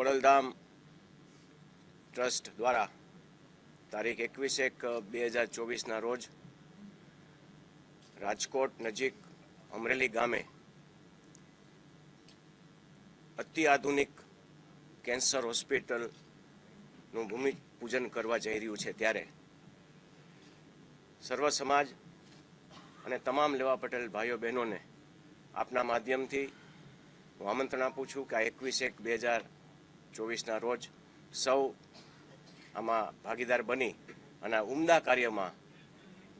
Khodaldham trust દ્વારા તારીખ એકવીસ એક બે હજાર ચોવીસના રોજ રાજકોટ નજીક અમરેલી ગામે અતિ આધુનિક કેન્સર હોસ્પિટલનું ભૂમિપૂજન કરવા જઈ રહ્યું છે ત્યારે સર્વ સમાજ અને તમામ લેવા પટેલ ભાઈઓ બહેનોને આપના માધ્યમથી હું આમંત્રણ આપું છું કે આ એકવીસ એક, બે હજાર ચોવીસના રોજ સૌ આમાં ભાગીદાર બની અને ઉમદા કાર્યમાં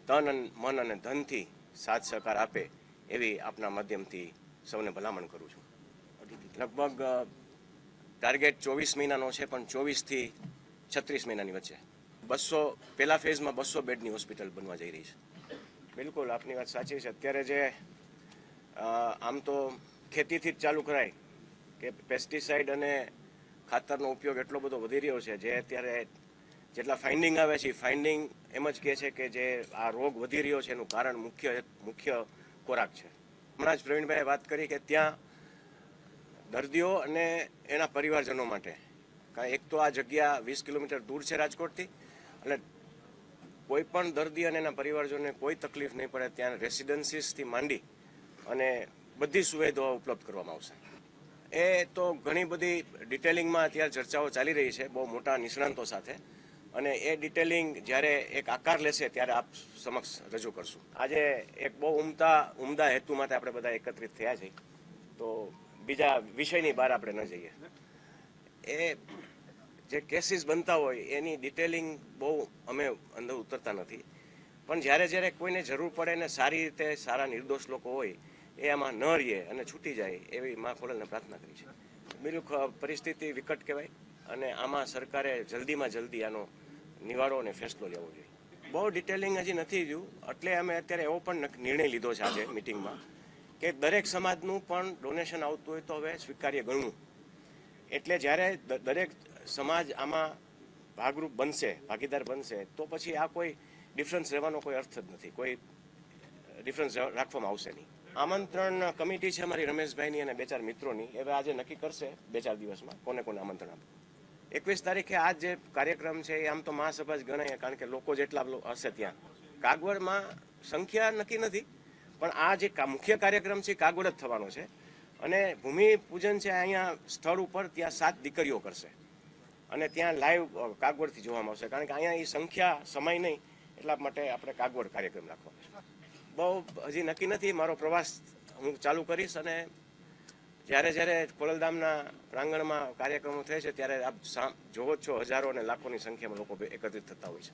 તન મન અને ધનથી સાથ સહકાર આપે એવી આપના માધ્યમથી સૌને ભલામણ કરું છું. લગભગ ટાર્ગેટ ચોવીસ મહિનાનો છે, પણ ચોવીસથી છત્રીસ મહિનાની વચ્ચે. બસો પહેલા ફેઝમાં બસો બેડની હોસ્પિટલ બનવા જઈ રહી છે. બિલકુલ, આપની વાત સાચી છે. અત્યારે જે આમ તો ખેતીથી જ ચાલુ કરાય કે પેસ્ટિસાઇડ અને ખાતરનો ઉપયોગ એટલો બધો વધી રહ્યો છે, જે અત્યારે જેટલા ફાઇન્ડિંગ આવે છે ફાઇન્ડિંગ એમ જ કહે છે કે જે આ રોગ વધી રહ્યો છે એનું કારણ મુખ્ય મુખ્ય ખોરાક છે. હમણાં જ પ્રવીણભાઈએ વાત કરી કે ત્યાં દર્દીઓ અને એના પરિવારજનો માટે. કારણ એક તો આ જગ્યા વીસ કિલોમીટર દૂર છે રાજકોટથી, અને કોઈ પણ દર્દી અને એના પરિવારજનોને કોઈ તકલીફ નહીં પડે, ત્યાં રેસિડન્સીસથી માંડી અને બધી સુવિધાઓ ઉપલબ્ધ કરવામાં આવશે. એ તો ઘણી બધી ડિટેલિંગમાં અત્યારે ચર્ચાઓ ચાલી રહી છે, બહુ મોટા નિષ્ણાંતો સાથે. અને એ ડિટેલિંગ જ્યારે એક આકાર લેશે ત્યારે આપ સમક્ષ રજૂ કરશું. આજે એક બહુ ઉમદા ઉમદા હેતુ માટે આપણે બધા એકત્રિત થયા છીએ. તો બીજા વિષયની બહાર આપણે ન જઈએ. એ જે કેસીસ બનતા હોય, એની ડિટેલિંગ બહુ અમે અંદર ઉતરતા નથી. પણ જ્યારે જ્યારે કોઈને જરૂર પડે ને સારી રીતે સારા નિર્દોષ લોકો હોય એ આમાં ન રહીએ અને છૂટી જાય એવી મા ખોડલને પ્રાર્થના કરી છે. બિલકુલ પરિસ્થિતિ વિકટ કહેવાય અને આમાં સરકારે જલ્દીમાં જલ્દી આનો નિવાડો અને ફેસલો લેવો જોઈએ. બહુ ડિટેલિંગ હજી નથી થયું એટલે અમે અત્યારે એવો પણ નિર્ણય લીધો છે આજે મિટિંગમાં કે દરેક સમાજનું પણ ડોનેશન આવતું હોય તો હવે સ્વીકાર્ય ગણવું. એટલે જ્યારે દરેક સમાજ આમાં ભાગરૂપ બનશે, ભાગીદાર બનશે, તો પછી આ કોઈ ડિફરન્સ રહેવાનો કોઈ અર્થ જ નથી. કોઈ ડિફરન્સ રાખવામાં આવશે નહીં. આમંત્રણ કમિટી છે અમારી રમેશભાઈની અને બે ચાર મિત્રોની. હવે આજે નક્કી કરશે બે ચાર દિવસમાં કોને કોને આમંત્રણ આપવું. એકવીસ તારીખે આ જે કાર્યક્રમ છે એ આમ તો મહાસભા જ ગણાય, કારણ કે લોકો જેટલા હશે ત્યાં. કાગવડમાં સંખ્યા નક્કી નથી, પણ આ જે મુખ્ય કાર્યક્રમ છે કાગવડ જ થવાનો છે. અને ભૂમિપૂજન છે અહીંયા સ્થળ ઉપર ત્યાં સાત દીકરીઓ કરશે. અને ત્યાં લાઈવ કાગવડથી જોવામાં આવશે. કારણ કે અહીંયા એ સંખ્યા, સમય નહીં, એટલા માટે આપણે કાગવડ કાર્યક્રમ રાખવાનો છે. બહુ હજી નક્કી નથી. મારો પ્રવાસ હું ચાલુ કરીશ અને જ્યારે જ્યારે ખોડલધામના પ્રાંગણમાં કાર્યક્રમો થાય છે, ત્યારે આપ જોવો છો હજારો અને લાખોની સંખ્યામાં લોકો એકત્રિત થતા હોય છે.